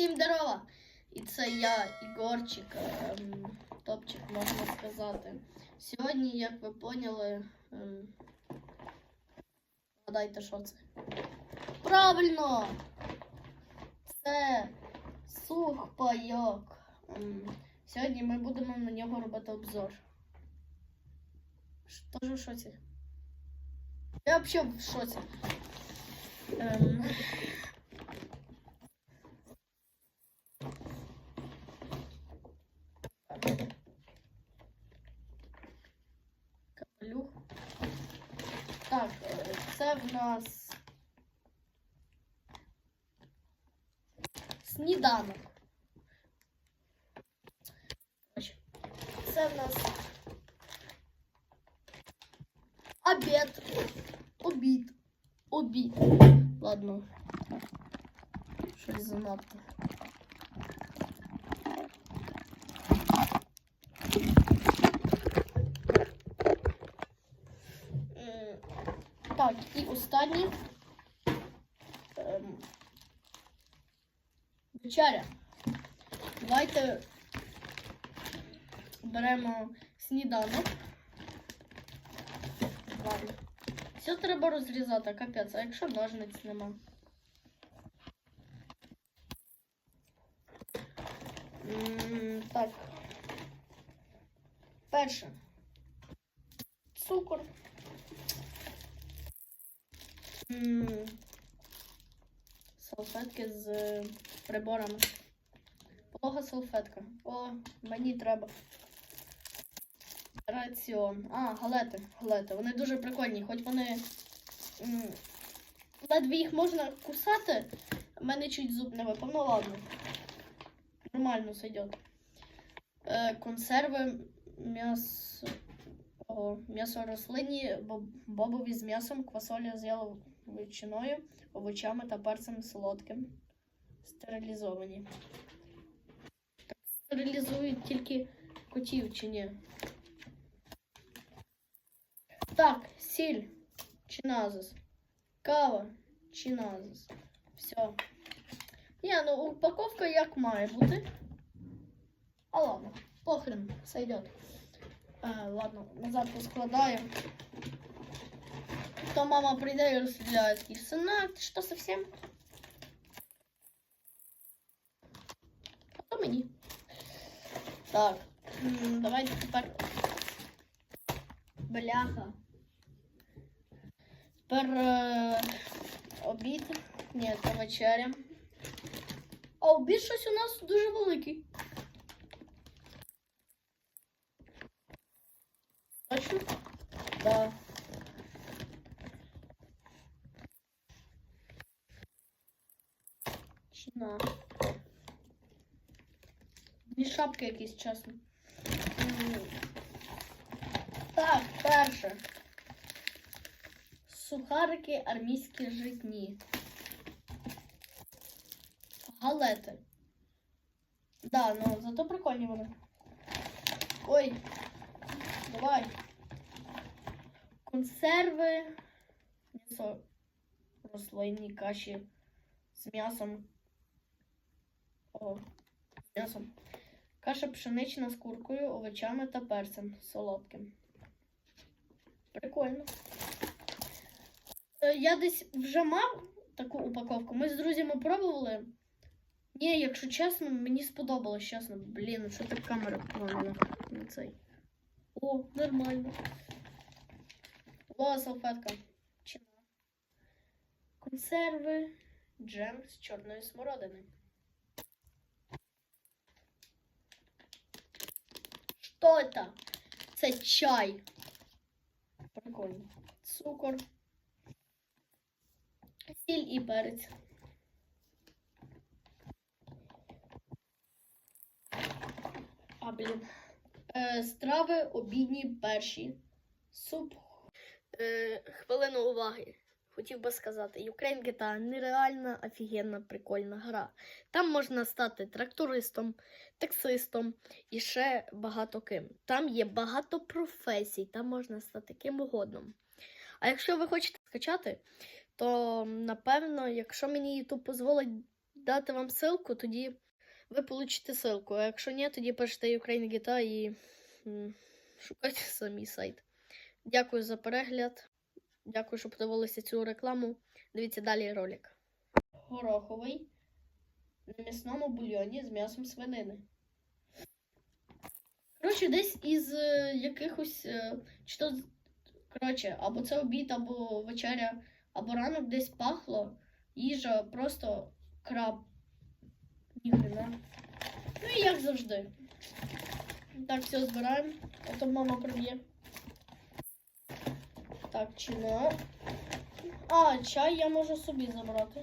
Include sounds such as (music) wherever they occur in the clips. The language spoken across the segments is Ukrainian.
Всім здорова! І це я, Ігорчик, ем, топчик, можна сказати. Сьогодні, як ви поняли, ем, гадайте, що це? Правильно! Це сухпайок. Ем, сьогодні ми будемо на нього робити обзор. Що ж в шоці? Я взагалі в шоці. Ем, Капелюх. Так, е, це в нас сніданок. Це в нас обід. Обід. Обід. Ладно. Щось занадто. М, Так, і останній. Ем, Вечеря. Давайте беремо сніданок. Все треба розрізати, капець, а якщо ножниць нема. Так. Перше. Цукор. Салфетки з приборами. Полога салфетка. О, мені треба. Раціон. А, галети. Галети. Вони дуже прикольні, хоч вони. м, Ледве їх можна кусати. У мене чуть зуб не випав. Ну ладно. Нормально сойдет. Е, консерви м'ясо. М'ясо рослинні, боб- бобові з м'ясом, квасоля з яловичиною, овочами та перцем солодким. Стерилізовані. Так, стерилізують тільки котів чи ні? Так, сіль чи назис. Кава чи назис. Все. Ні, ну упаковка як має бути. А ладно, похрен, сойдет. А, ладно, назад поскладаем. То мама прийде і розстріляє такий, синок, ти що совсем? А то мені. Так, м, давайте тепер. Бляха. Тепер е, обід. Ні, це вечеря. А обід щось у нас дуже великий. Точно? Да. Чина. Дві шапки якісь чесно. Так, перше. Сухарики армійські житні. Галети. Да, ну зато прикольні вони. Ой, давай. Консерви. М'ясо рослинні каші з м'ясом. О, м'ясом. Каша пшенична з куркою, овочами та перцем солодким. Прикольно. Е, Я десь вже мав таку упаковку. Ми з друзями пробували. Ні, якщо чесно, мені сподобалось, чесно. Блін, що так камера погана на цей. О, нормально. О, салфетка. Чина. Консерви. Джем з чорної смородини. Що це? Це чай. Прикольно. Цукор. Сіль і перець. А, блін. Е, страви обідні перші. Суп. Е, хвилину уваги. Хотів би сказати, Ukraine GTA нереальна, офігенна, прикольна гра. Там можна стати трактористом, таксистом і ще багато ким. Там є багато професій, там можна стати ким угодно. А якщо ви хочете скачати, то напевно, якщо мені YouTube дозволить дати вам ссылку, тоді ви получите ссылку. А якщо ні, тоді пишете Ukraine GTA і шукайте самі сайт. Дякую за перегляд. Дякую, що подивилися цю рекламу. Дивіться далі ролик. Гороховий на м'ясному бульйоні з м'ясом свинини. Коротше, десь із е, якихось. е, чи то, коротше, або це обід, або вечеря, або ранок десь пахло. Їжа просто краб. Ніхрена. Ну і як завжди. Так, все збираємо. А то мама приб'є. Так, чина. А, чай я можу собі забрати.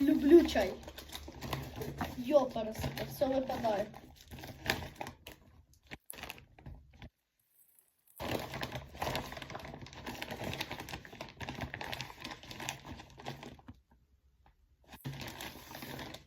Люблю чай. Йопересите, все випадає.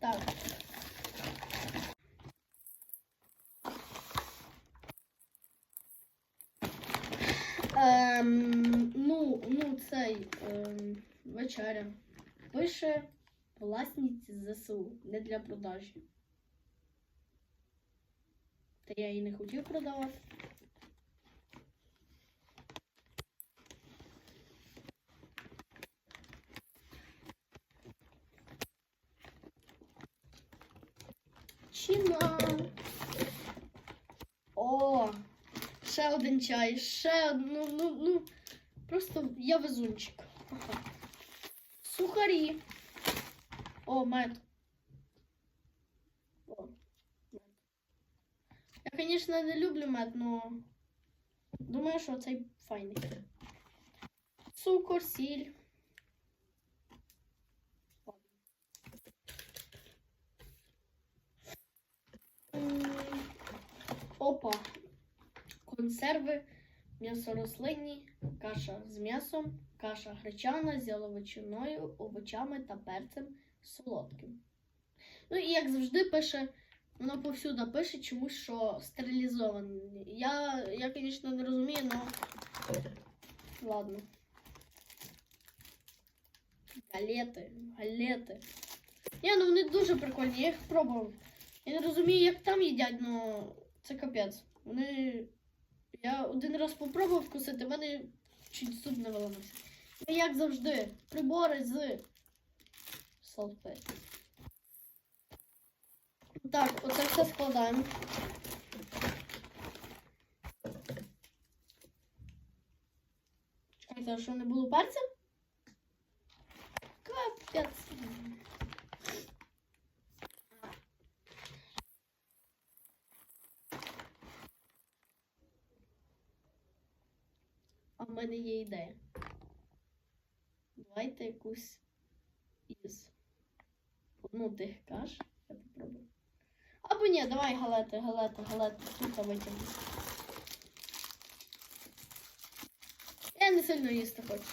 Так. Ем, ну, ну, цей ем, вечеря. Пише власність ЗСУ, не для продажі. Та я її не хотів продавати. Чина. О, ще один чай, ще ну, ну, ну. Просто я везунчик. Сухарі. О, мед. О. Я, звісно, не люблю мед, но думаю, що цей файний. Цукор, сіль. Опа. Консерви, м'ясо рослинні, каша з м'ясом, каша гречана з яловичиною, овочами та перцем солодким. Ну і як завжди пише, воно повсюди пише чомусь, що стерилізований. Я, я звісно, не розумію, але ладно. Галети, галети. Ні, ну вони дуже прикольні, я їх пробував. Я не розумію, як там їдять, але це капець. Вони. Я один раз попробував вкусити, в мене чуть зуб не виламався. Ну, як завжди, прибори з салфет. Так, оце все складаємо. Чекайте, що не було перця? Капець. А ідея. Давайте якусь із ну, тих каш. Я попробую. Або ні, давай галети, галети, галети. Тут витягну. Я не сильно їсти хочу.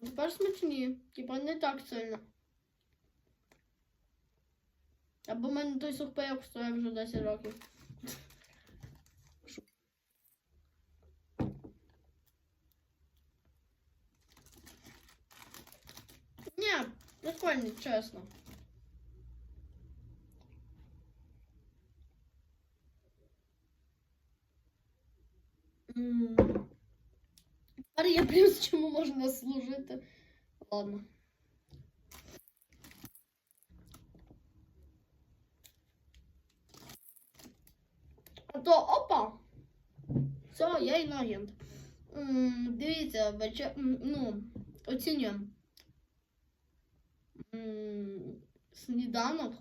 Тепер смачні. Типа не так сильно. Або в мене той сухпайок стоїть вже 10 років. Ні, прикольно, чесно. Тепер я (laughs) плюс чому можна служити. Ладно. А то опа! Все, я інагент. М, Дивіться, вече... ну, оцінюємо. Сніданок.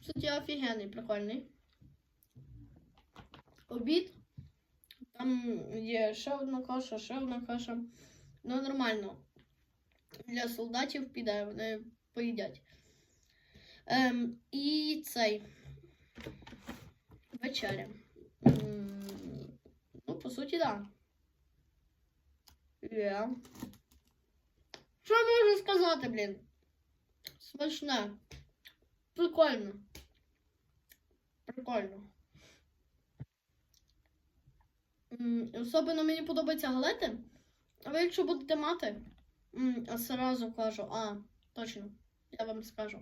Кстати, офігенний, прикольний. Обід. Там є ще одна каша, ще одна каша. Ну, нормально. Для солдатів піде, вони поїдять. Ем, і цей. Вечеря. Ну, по суті, так. Да. Є. Що можу сказати, блін? Смачне. Прикольно. Прикольно. Особливо мені подобаються галети. А ви якщо будете мати, сразу кажу, а, точно, я вам скажу.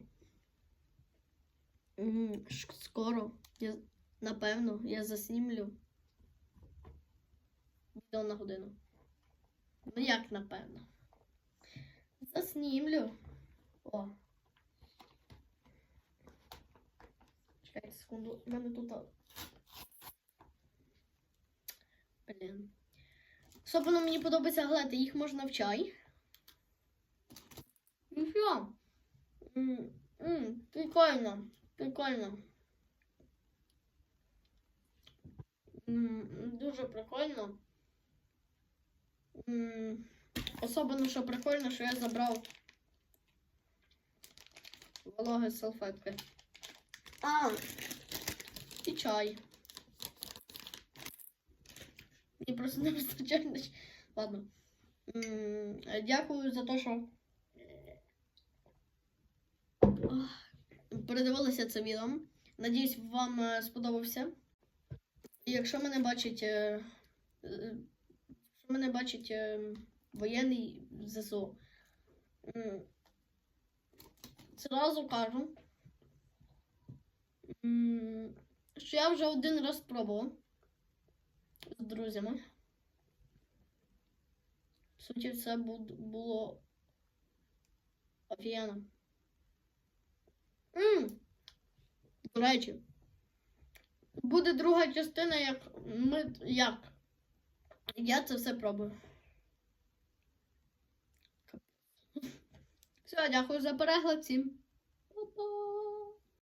Скоро, я, напевно, я заснімлю відео на годину. Ну як напевно? Заснімлю. О. Чекайте секунду. У мене тут. Блін. Особливо мені подобається глети, їх можна в чай. І що? Прикольно. Прикольно. Дуже прикольно. Особливо, що прикольно, що я забрав вологі салфетки. А, і чай. Мені просто не вистачає. Ладно. Дякую за те, що передивилися це відео. Надіюсь, вам е, сподобався. Якщо мене бачить, е, якщо мене бачить е, воєнний ЗСУ, зразу кажу, що я вже один раз пробував з друзями. В суті, це було офігенно. До речі, буде друга частина, як ми як. Я це все пробую. Все, дякую за перегляд всім. Па-па.